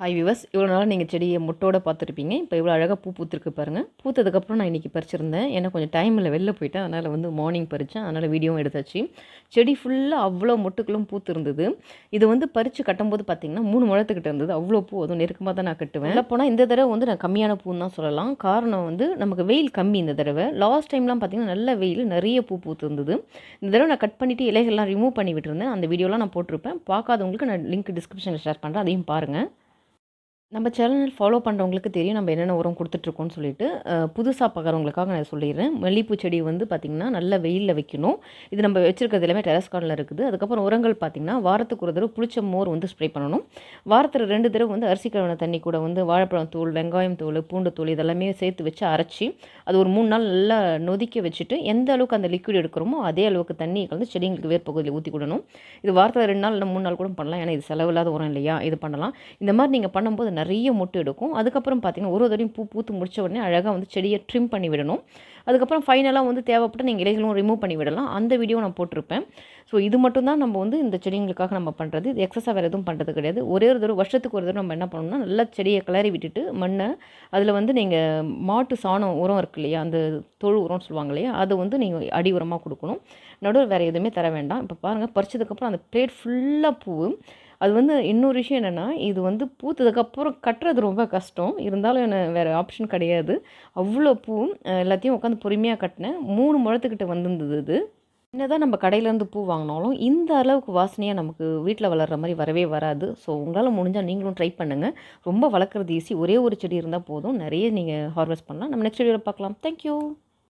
Hi விவஸ் இவ்வளோ நாள் நீங்கள் செடியை முட்டோட பார்த்துருப்பீங்க. இப்போ இவ்வளோ அழகாக பூ பூத்துருக்கு பாருங்கள் பூத்ததுக்கப்புறம் நான் இன்றைக்கி பறிச்சிருந்தேன். ஏன்னா கொஞ்சம் டைமில் வெளில போயிட்டேன். அதனால் வந்து மார்னிங் பறித்தேன் அதனால் வீடியோவும் எடுத்தாச்சு. செடி ஃபுல்லாக அவ்வளோ மொட்டுக்களும் பூத்து இருந்தது இது வந்து பறித்து கட்டும்போது பார்த்திங்கன்னா மூணு முழத்துக்கிட்ட இருந்தது. அவ்வளோ பூ. அதுவும் நெருக்கமாக தான் நான் கட்டுவேன். இல்லை போனால் இந்த தடவை வந்து நான் கம்மியான பூன்னு தான் சொல்லலாம். காரணம் வந்து நமக்கு வெயில் கம்மி இந்த தடவை. லாஸ்ட் டைம்லாம் பார்த்திங்கன்னா நல்ல வெயில் நிறைய பூ பூத்துருந்தது. இந்த தடவை நான் கட் பண்ணிவிட்டு இலைகள்லாம் ரிமூவ் பண்ணி விட்டுருந்தேன். அந்த வீடியோலாம் நான் போட்டிருப்பேன். பார்க்காதவங்களுக்கு நான் லிங்க் டிஸ்கிரிப்ஷனில் ஷேர் பண்ணுறேன் அதையும் பாருங்கள் நம்ம சேனல் ஃபாலோ பண்ணுறவங்களுக்கு தெரியும் நம்ம என்னென்ன உரம் கொடுத்துட்ருக்கோம்னு சொல்லிட்டு. புதுசாக பார்க்குறவங்களுக்காக நான் சொல்லிடுறேன். மல்லிப்பூ செடி வந்து பார்த்திங்கன்னா நல்ல வெயிலில் வைக்கணும். இது நம்ம வச்சுருக்கிறது எல்லாமே டெரஸ் கார்டில் இருக்குது. அதுக்கப்புறம் உரங்கள் பார்த்திங்கன்னா வாரத்துக்கு ஒரு தடவை புளிச்ச மோர் வந்து ஸ்ப்ரே பண்ணணும். வாரத்தில் ரெண்டு தடவை வந்து அரிசி கழுவின தண்ணி கூட வந்து வாழைப்பழம் தூள் வெங்காயம் தூள் பூண்டு தூள் இதெல்லாமே சேர்த்து வச்சு அரைச்சி அது ஒரு மூணு நாள் நல்லா நொதிக்க வச்சுட்டு எந்த அளவுக்கு அந்த லிக்விட் எடுக்கிறோமோ அதே அளவுக்கு தண்ணி கலந்து செடிங்களுக்கு வேர்ப்பகுதியில் ஊற்றி விடணும். இது வாரத்தில் ரெண்டு நாள் இல்லை மூணு நாள் கூட பண்ணலாம். ஏன்னா இது செலவில்லாத உரம் இல்லையா? இது பண்ணலாம். இந்த மாதிரி நீங்கள் பண்ணும்போது நிறைய மொட்டு எடுக்கும். அதுக்கப்புறம் பார்த்திங்கன்னா ஒரு தடையும் பூ பூத்து முடிச்ச உடனே அழகாக வந்து செடியை ட்ரிம் பண்ணி விடணும். அதுக்கப்புறம் ஃபைனலாக வந்து தேவைப்பட்ட நீங்கள் இலைகளும் ரிமூவ் பண்ணி விடலாம். அந்த வீடியோ நான் போட்டிருப்பேன். ஸோ இது மட்டும் தான் நம்ம வந்து இந்த செடிங்களுக்காக நம்ம பண்ணுறது இது எக்ஸஸாக வேறு எதுவும் பண்ணுறது கிடையாது. ஒரே ஒரு தடவை வருஷத்துக்கு ஒரு தடவை நம்ம என்ன பண்ணணும்னா நல்லா செடியை கிளறி விட்டுட்டு மண்ணை அதில் வந்து நீங்கள் மாட்டு சாணம் உரம் இருக்கு இல்லையா அந்த தொழு உரம்னு சொல்லுவாங்க இல்லையா அதை வந்து நீங்கள் அடி உரமாக கொடுக்கணும். நடுவில் வேறு எதுவுமே தர வேண்டாம். இப்போ பாருங்கள் பறிச்சதுக்கப்புறம் அந்த பிளேட் ஃபுல்லாக பூ அது வந்து இன்னொரு விஷயம் என்னென்னா இது வந்து பூத்ததுக்கப்புறம் கட்டுறது ரொம்ப கஷ்டம். இருந்தாலும் என்ன வேறு ஆப்ஷன் கிடையாது. அவ்வளோ பூ எல்லாத்தையும் உட்காந்து பொறுமையாக கட்டினேன். மூணு முழத்துக்கிட்ட வந்திருந்தது இது. என்னதான் நம்ம கடையிலேருந்து பூ வாங்கினாலும் இந்த அளவுக்கு வாசனையாக நமக்கு வீட்டில் வளர்கிற மாதிரி வரவே வராது. ஸோ உங்களால் முடிஞ்சால் நீங்களும் ட்ரை பண்ணுங்கள் ரொம்ப வளர்க்குறது ஈஸி ஒரே ஒரு செடி இருந்தால் போதும். நிறைய நீங்கள் ஹார்வெஸ்ட் பண்ணலாம். நம்ம நெக்ஸ்ட் வீடியோவில் பார்க்கலாம். தேங்க்யூ